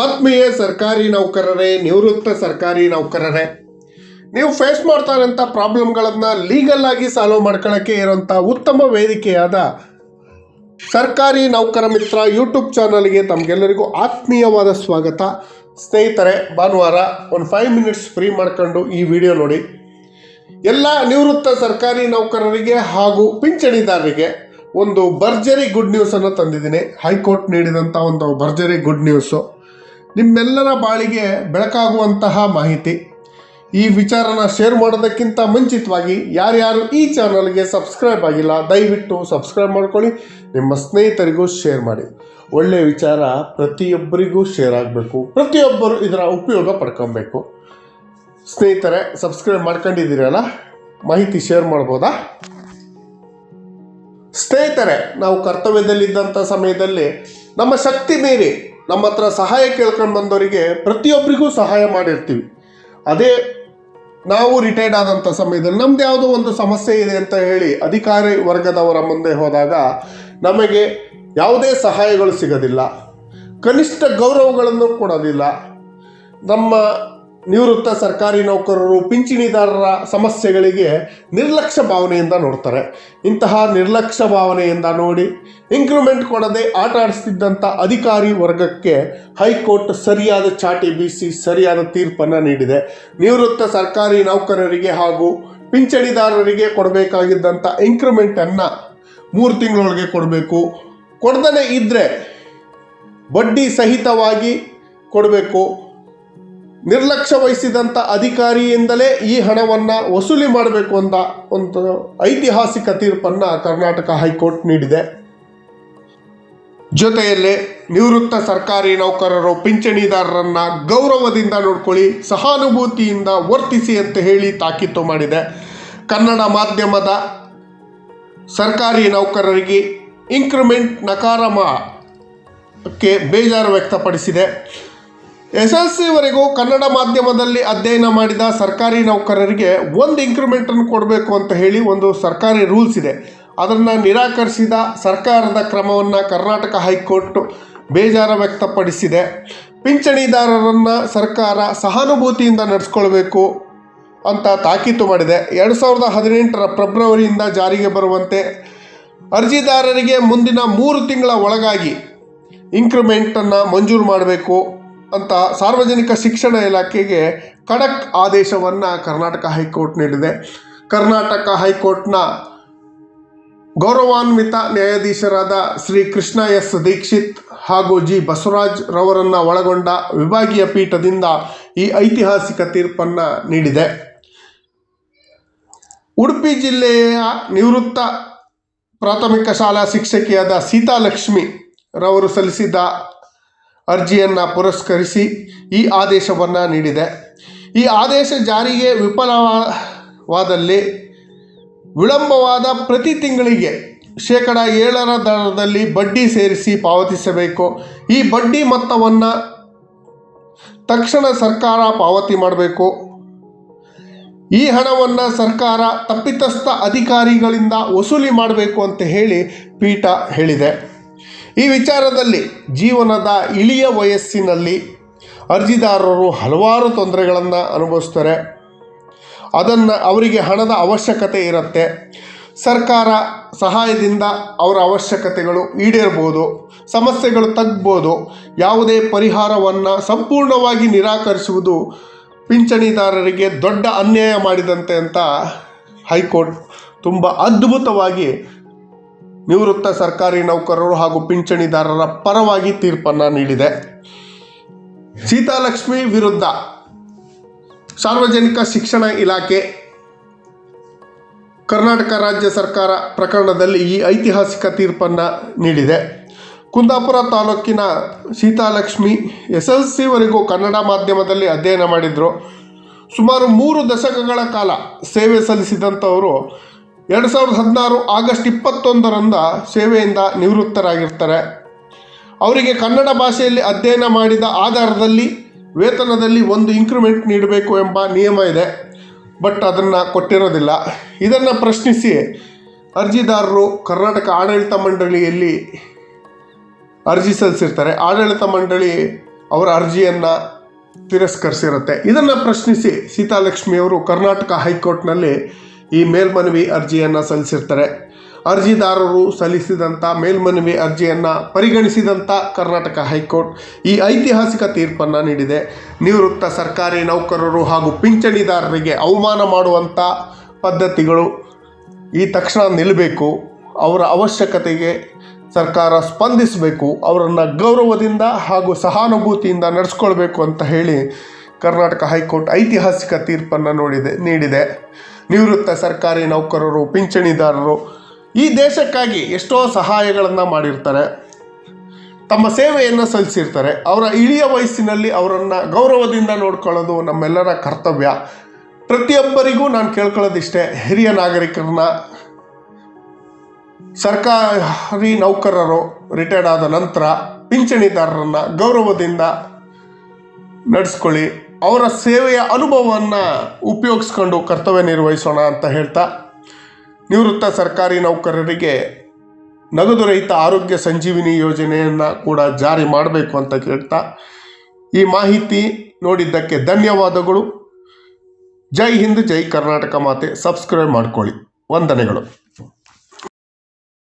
ಆತ್ಮೀಯ ಸರ್ಕಾರಿ ನೌಕರರೇ, ನಿವೃತ್ತ ಸರ್ಕಾರಿ ನೌಕರರೇ, ನೀವು ಫೇಸ್ ಮಾಡ್ತಾ ಇರೋಂಥ ಪ್ರಾಬ್ಲಮ್ಗಳನ್ನು ಲೀಗಲ್ ಆಗಿ ಸಾಲ್ವ್ ಮಾಡ್ಕೊಳ್ಳೋಕ್ಕೆ ಇರೋಂಥ ಉತ್ತಮ ವೇದಿಕೆಯಾದ ಸರ್ಕಾರಿ ನೌಕರ ಮಿತ್ರ ಯೂಟ್ಯೂಬ್ ಚಾನಲ್ಗೆ ತಮಗೆಲ್ಲರಿಗೂ ಆತ್ಮೀಯವಾದ ಸ್ವಾಗತ. ಸ್ನೇಹಿತರೆ, ಭಾನುವಾರ ಒಂದು ಫೈವ್ ಮಿನಿಟ್ಸ್ ಫ್ರೀ ಮಾಡ್ಕೊಂಡು ಈ ವಿಡಿಯೋ ನೋಡಿ. ಎಲ್ಲ ನಿವೃತ್ತ ಸರ್ಕಾರಿ ನೌಕರರಿಗೆ ಹಾಗೂ ಪಿಂಚಣಿದಾರರಿಗೆ ಒಂದು ಭರ್ಜರಿ ಗುಡ್ ನ್ಯೂಸನ್ನು ತಂದಿದ್ದೀನಿ. ಹೈಕೋರ್ಟ್ ನೀಡಿದಂಥ ಒಂದು ಭರ್ಜರಿ ಗುಡ್ ನ್ಯೂಸು ನಿಮ್ಮೆಲ್ಲರ ಬಾಳಿಗೆ ಬೆಳಕಾಗುವಂತಹ ಮಾಹಿತಿ. ಈ ವಿಚಾರನ ಶೇರ್ ಮಾಡೋದಕ್ಕಿಂತ ಮುಂಚಿತವಾಗಿ ಯಾರ್ಯಾರು ಈ ಚಾನಲ್ಗೆ ಸಬ್ಸ್ಕ್ರೈಬ್ ಆಗಿಲ್ಲ, ದಯವಿಟ್ಟು ಸಬ್ಸ್ಕ್ರೈಬ್ ಮಾಡ್ಕೊಳ್ಳಿ, ನಿಮ್ಮ ಸ್ನೇಹಿತರಿಗೂ ಶೇರ್ ಮಾಡಿ. ಒಳ್ಳೆಯ ವಿಚಾರ ಪ್ರತಿಯೊಬ್ಬರಿಗೂ ಶೇರ್ ಆಗಬೇಕು, ಪ್ರತಿಯೊಬ್ಬರು ಇದರ ಉಪಯೋಗ ಪಡ್ಕೊಬೇಕು. ಸ್ನೇಹಿತರೆ ಸಬ್ಸ್ಕ್ರೈಬ್ ಮಾಡ್ಕೊಂಡಿದ್ದೀರಲ್ಲ ಮಾಹಿತಿ ಶೇರ್ ಮಾಡ್ಬೋದಾ? ಸ್ನೇಹಿತರೆ, ನಾವು ಕರ್ತವ್ಯದಲ್ಲಿದ್ದಂಥ ಸಮಯದಲ್ಲಿ ನಮ್ಮ ಶಕ್ತಿ ಮೀರಿ ನಮ್ಮ ಹತ್ರ ಸಹಾಯ ಕೇಳ್ಕೊಂಡು ಬಂದವರಿಗೆ ಪ್ರತಿಯೊಬ್ಬರಿಗೂ ಸಹಾಯ ಮಾಡಿರ್ತೀವಿ. ಅದೇ ನಾವು ರಿಟೈರ್ಡ್ ಆದಂಥ ಸಮಯದಲ್ಲಿ ನಮ್ದು ಯಾವುದೋ ಒಂದು ಸಮಸ್ಯೆ ಇದೆ ಅಂತ ಹೇಳಿ ಅಧಿಕಾರಿ ವರ್ಗದವರ ಮುಂದೆ ಹೋದಾಗ ನಮಗೆ ಯಾವುದೇ ಸಹಾಯಗಳು ಸಿಗೋದಿಲ್ಲ. ಕನಿಷ್ಠ ಗೌರವಗಳನ್ನು ಕೊಡೋದಿಲ್ಲ. ನಮ್ಮ ನಿವೃತ್ತ ಸರ್ಕಾರಿ ನೌಕರರು ಪಿಂಚಣಿದಾರರ ಸಮಸ್ಯೆಗಳಿಗೆ ನಿರ್ಲಕ್ಷ್ಯ ಭಾವನೆಯಿಂದ ನೋಡ್ತಾರೆ. ಇಂತಹ ನಿರ್ಲಕ್ಷ್ಯ ಭಾವನೆಯಿಂದ ನೋಡಿ ಇಂಕ್ರಿಮೆಂಟ್ ಕೊಡದೆ ಆಟ ಆಡಿಸ್ತಿದ್ದಂಥ ಅಧಿಕಾರಿ ವರ್ಗಕ್ಕೆ ಹೈಕೋರ್ಟ್ ಸರಿಯಾದ ಚಾಟಿ ಬೀಸಿ ಸರಿಯಾದ ತೀರ್ಪನ್ನು ನೀಡಿದೆ. ನಿವೃತ್ತ ಸರ್ಕಾರಿ ನೌಕರರಿಗೆ ಹಾಗೂ ಪಿಂಚಣಿದಾರರಿಗೆ ಕೊಡಬೇಕಾಗಿದ್ದಂಥ ಇಂಕ್ರಿಮೆಂಟನ್ನು ಮೂರು ತಿಂಗಳೊಳಗೆ ಕೊಡಬೇಕು. ಕೊಡ್ದೇ ಇದ್ದರೆ ಬಡ್ಡಿ ಸಹಿತವಾಗಿ ಕೊಡಬೇಕು. ನಿರ್ಲಕ್ಷ್ಯ ವಹಿಸಿದಂಥ ಅಧಿಕಾರಿಯಿಂದಲೇ ಈ ಹಣವನ್ನು ವಸೂಲಿ ಮಾಡಬೇಕು ಅಂತ ಒಂದು ಐತಿಹಾಸಿಕ ತೀರ್ಪನ್ನು ಕರ್ನಾಟಕ ಹೈಕೋರ್ಟ್ ನೀಡಿದೆ. ಜೊತೆಯಲ್ಲೇ ನಿವೃತ್ತ ಸರ್ಕಾರಿ ನೌಕರರು, ಪಿಂಚಣಿದಾರರನ್ನ ಗೌರವದಿಂದ ನೋಡ್ಕೊಳ್ಳಿ, ಸಹಾನುಭೂತಿಯಿಂದ ವರ್ತಿಸಿ ಅಂತ ಹೇಳಿ ತಾಕೀತು ಮಾಡಿದೆ. ಕನ್ನಡ ಮಾಧ್ಯಮದ ಸರ್ಕಾರಿ ನೌಕರರಿಗೆ ಇನ್ಕ್ರಿಮೆಂಟ್ ನಕಾರಮಕ್ಕೆ ಬೇಜಾರು ವ್ಯಕ್ತಪಡಿಸಿದೆ. ಎಸ್ ಎಲ್ ಕನ್ನಡ ಮಾಧ್ಯಮದಲ್ಲಿ ಅಧ್ಯಯನ ಮಾಡಿದ ಸರ್ಕಾರಿ ನೌಕರರಿಗೆ ಒಂದು ಇನ್ಕ್ರಿಮೆಂಟನ್ನು ಕೊಡಬೇಕು ಅಂತ ಹೇಳಿ ಒಂದು ಸರ್ಕಾರಿ ರೂಲ್ಸ್ ಇದೆ. ಅದನ್ನು ನಿರಾಕರಿಸಿದ ಸರ್ಕಾರದ ಕ್ರಮವನ್ನು ಕರ್ನಾಟಕ ಹೈಕೋರ್ಟ್ ಬೇಜಾರು ವ್ಯಕ್ತಪಡಿಸಿದೆ. ಪಿಂಚಣಿದಾರರನ್ನು ಸರ್ಕಾರ ಸಹಾನುಭೂತಿಯಿಂದ ನಡೆಸ್ಕೊಳ್ಬೇಕು ಅಂತ ತಾಕೀತು ಮಾಡಿದೆ. ಎರಡು ಸಾವಿರದ ಹದಿನೆಂಟರ ಫೆಬ್ರವರಿಯಿಂದ ಜಾರಿಗೆ ಬರುವಂತೆ ಅರ್ಜಿದಾರರಿಗೆ ಮುಂದಿನ ಮೂರು ತಿಂಗಳ ಒಳಗಾಗಿ ಇನ್ಕ್ರಿಮೆಂಟನ್ನು ಮಂಜೂರು ಮಾಡಬೇಕು. ಅಂತ ಸಾರ್ವಜನಿಕ ಶಿಕ್ಷಣ ಇಲಾಖೆಗೆ ಖಡಕ್ ಆದೇಶವನ್ನು ಕರ್ನಾಟಕ ಹೈಕೋರ್ಟ್ ನೀಡಿದೆ. ಕರ್ನಾಟಕ ಹೈಕೋರ್ಟ್ನ ಗೌರವಾನ್ವಿತ ನ್ಯಾಯಾಧೀಶರಾದ ಶ್ರೀ ಕೃಷ್ಣ ಎಸ್ ದೀಕ್ಷಿತ್ ಹಾಗೂ ಜಿ ಬಸವರಾಜ್ ರವರನ್ನು ಒಳಗೊಂಡ ವಿಭಾಗೀಯ ಪೀಠದಿಂದ ಈ ಐತಿಹಾಸಿಕ ತೀರ್ಪನ್ನು ನೀಡಿದೆ. ಉಡುಪಿ ಜಿಲ್ಲೆಯ ನಿವೃತ್ತ ಪ್ರಾಥಮಿಕ ಶಾಲಾ ಶಿಕ್ಷಕಿಯಾದ ಸೀತಾಲಕ್ಷ್ಮಿ ರವರು ಸಲ್ಲಿಸಿದ ಅರ್ಜಿಯನ್ನು ಪುರಸ್ಕರಿಸಿ ಈ ಆದೇಶವನ್ನು ನೀಡಿದೆ. ಈ ಆದೇಶ ಜಾರಿಗೆ ವಿಫಲವಾದಲ್ಲಿ ವಿಳಂಬವಾದ ಪ್ರತಿ ತಿಂಗಳಿಗೆ ಶೇಕಡ ಏಳರ ದರದಲ್ಲಿ ಬಡ್ಡಿ ಸೇರಿಸಿ ಪಾವತಿಸಬೇಕು. ಈ ಬಡ್ಡಿ ಮೊತ್ತವನ್ನು ತಕ್ಷಣ ಸರ್ಕಾರ ಪಾವತಿ ಮಾಡಬೇಕು. ಈ ಹಣವನ್ನು ಸರ್ಕಾರ ತಪ್ಪಿತಸ್ಥ ಅಧಿಕಾರಿಗಳಿಂದ ವಸೂಲಿ ಮಾಡಬೇಕು ಅಂತ ಹೇಳಿ ಪೀಠ ಹೇಳಿದೆ. ಈ ವಿಚಾರದಲ್ಲಿ ಜೀವನದ ಇಳಿಯ ವಯಸ್ಸಿನಲ್ಲಿ ಅರ್ಜಿದಾರರು ಹಲವಾರು ತೊಂದರೆಗಳನ್ನು ಅನುಭವಿಸ್ತಾರೆ. ಅದನ್ನು ಅವರಿಗೆ ಹಣದ ಅವಶ್ಯಕತೆ ಇರುತ್ತೆ. ಸರ್ಕಾರ ಸಹಾಯದಿಂದ ಅವರ ಅವಶ್ಯಕತೆಗಳು ಈಡೇರ್ಬೋದು, ಸಮಸ್ಯೆಗಳು ತಗ್ಬೋದು, ಯಾವುದೇ ಪರಿಹಾರವನ್ನು ಸಂಪೂರ್ಣವಾಗಿ ನಿರಾಕರಿಸುವುದು ಪಿಂಚಣಿದಾರರಿಗೆ ದೊಡ್ಡ ಅನ್ಯಾಯ ಮಾಡಿದಂತೆ ಅಂತ ಹೈಕೋರ್ಟ್ ತುಂಬ ಅದ್ಭುತವಾಗಿ ನಿವೃತ್ತ ಸರ್ಕಾರಿ ನೌಕರರು ಹಾಗೂ ಪಿಂಚಣಿದಾರರ ಪರವಾಗಿ ತೀರ್ಪನ್ನು ನೀಡಿದೆ. ಸೀತಾಲಕ್ಷ್ಮಿ ವಿರುದ್ಧ ಸಾರ್ವಜನಿಕ ಶಿಕ್ಷಣ ಇಲಾಖೆ, ಕರ್ನಾಟಕ ರಾಜ್ಯ ಸರ್ಕಾರ ಪ್ರಕರಣದಲ್ಲಿ ಈ ಐತಿಹಾಸಿಕ ತೀರ್ಪನ್ನು ನೀಡಿದೆ. ಕುಂದಾಪುರ ತಾಲೂಕಿನ ಸೀತಾಲಕ್ಷ್ಮಿ ಎಸ್ ಎಲ್ ಸಿವರೆಗೂ ಕನ್ನಡ ಮಾಧ್ಯಮದಲ್ಲಿ ಅಧ್ಯಯನ ಮಾಡಿದರು. ಸುಮಾರು ಮೂರು ದಶಕಗಳ ಕಾಲ ಸೇವೆ ಸಲ್ಲಿಸಿದಂಥವರು ಎರಡು ಸಾವಿರದ ಹದಿನಾರು ಆಗಸ್ಟ್ ಇಪ್ಪತ್ತೊಂದರಂದ ಸೇವೆಯಿಂದ ನಿವೃತ್ತರಾಗಿರ್ತಾರೆ. ಅವರಿಗೆ ಕನ್ನಡ ಭಾಷೆಯಲ್ಲಿ ಅಧ್ಯಯನ ಮಾಡಿದ ಆಧಾರದಲ್ಲಿ ವೇತನದಲ್ಲಿ ಒಂದು ಇನ್ಕ್ರಿಮೆಂಟ್ ನೀಡಬೇಕು ಎಂಬ ನಿಯಮ ಇದೆ ಬಟ್ ಅದನ್ನು ಕೊಟ್ಟಿರೋದಿಲ್ಲ. ಇದನ್ನು ಪ್ರಶ್ನಿಸಿ ಅರ್ಜಿದಾರರು ಕರ್ನಾಟಕ ಆಡಳಿತ ಮಂಡಳಿಯಲ್ಲಿ ಅರ್ಜಿ ಸಲ್ಲಿಸಿರ್ತಾರೆ. ಆಡಳಿತ ಮಂಡಳಿ ಅವರ ಅರ್ಜಿಯನ್ನು ತಿರಸ್ಕರಿಸಿರುತ್ತೆ. ಇದನ್ನು ಪ್ರಶ್ನಿಸಿ ಸೀತಾಲಕ್ಷ್ಮಿಯವರು ಕರ್ನಾಟಕ ಹೈಕೋರ್ಟ್ನಲ್ಲಿ ಈ ಮೇಲ್ಮನವಿ ಅರ್ಜಿಯನ್ನು ಸಲ್ಲಿಸಿರ್ತಾರೆ. ಅರ್ಜಿದಾರರು ಸಲ್ಲಿಸಿದಂಥ ಮೇಲ್ಮನವಿ ಅರ್ಜಿಯನ್ನು ಪರಿಗಣಿಸಿದಂಥ ಕರ್ನಾಟಕ ಹೈಕೋರ್ಟ್ ಈ ಐತಿಹಾಸಿಕ ತೀರ್ಪನ್ನು ನೀಡಿದೆ. ನಿವೃತ್ತ ಸರ್ಕಾರಿ ನೌಕರರು ಹಾಗೂ ಪಿಂಚಣಿದಾರರಿಗೆ ಅವಮಾನ ಮಾಡುವಂಥ ಪದ್ಧತಿಗಳು ಈ ತಕ್ಷಣ ನಿಲ್ಲಬೇಕು ಅವರ ಅವಶ್ಯಕತೆಗೆ ಸರ್ಕಾರ ಸ್ಪಂದಿಸಬೇಕು. ಅವರನ್ನು ಗೌರವದಿಂದ ಹಾಗೂ ಸಹಾನುಭೂತಿಯಿಂದ ನಡೆಸ್ಕೊಳ್ಬೇಕು ಅಂತ ಹೇಳಿ ಕರ್ನಾಟಕ ಹೈಕೋರ್ಟ್ ಐತಿಹಾಸಿಕ ತೀರ್ಪನ್ನು ನೋಡಿದೆ, ನೀಡಿದೆ. ನಿವೃತ್ತ ಸರ್ಕಾರಿ ನೌಕರರು, ಪಿಂಚಣಿದಾರರು ಈ ದೇಶಕ್ಕಾಗಿ ಎಷ್ಟೋ ಸಹಾಯಗಳನ್ನು ಮಾಡಿರ್ತಾರೆ. ತಮ್ಮ ಸೇವೆಯನ್ನು ಸಲ್ಲಿಸಿರ್ತಾರೆ. ಅವರ ಇಳಿಯ ವಯಸ್ಸಿನಲ್ಲಿ ಅವರನ್ನು ಗೌರವದಿಂದ ನೋಡ್ಕೊಳ್ಳೋದು ನಮ್ಮೆಲ್ಲರ ಕರ್ತವ್ಯ. ಪ್ರತಿಯೊಬ್ಬರಿಗೂ ನಾನು ಕೇಳ್ಕೊಳ್ಳೋದಿಷ್ಟೇ, ಹಿರಿಯ ನಾಗರಿಕರನ್ನ. ಸರ್ಕಾರಿ ನೌಕರರು ರಿಟೈರ್ಡ್ ಆದ ನಂತರ ಪಿಂಚಣಿದಾರರನ್ನು ಗೌರವದಿಂದ ನಡೆಸ್ಕೊಳ್ಳಿ. ಅವರ ಸೇವೆಯ ಅನುಭವವನ್ನು ಉಪಯೋಗಿಸ್ಕೊಂಡು ಕರ್ತವ್ಯ ನಿರ್ವಹಿಸೋಣ ಅಂತ ಹೇಳ್ತಾ, ನಿವೃತ್ತ ಸರ್ಕಾರಿ ನೌಕರರಿಗೆ ನಗದು ರಹಿತ ಆರೋಗ್ಯ ಸಂಜೀವಿನಿ ಯೋಜನೆಯನ್ನು ಕೂಡ ಜಾರಿ ಮಾಡಬೇಕು ಅಂತ ಕೇಳ್ತಾ, ಈ ಮಾಹಿತಿ ನೋಡಿದ್ದಕ್ಕೆ ಧನ್ಯವಾದಗಳು. ಜೈ ಹಿಂದ್, ಜೈ ಕರ್ನಾಟಕ ಮಾತೆ. ಸಬ್ಸ್ಕ್ರೈಬ್ ಮಾಡ್ಕೊಳ್ಳಿ. ವಂದನೆಗಳು.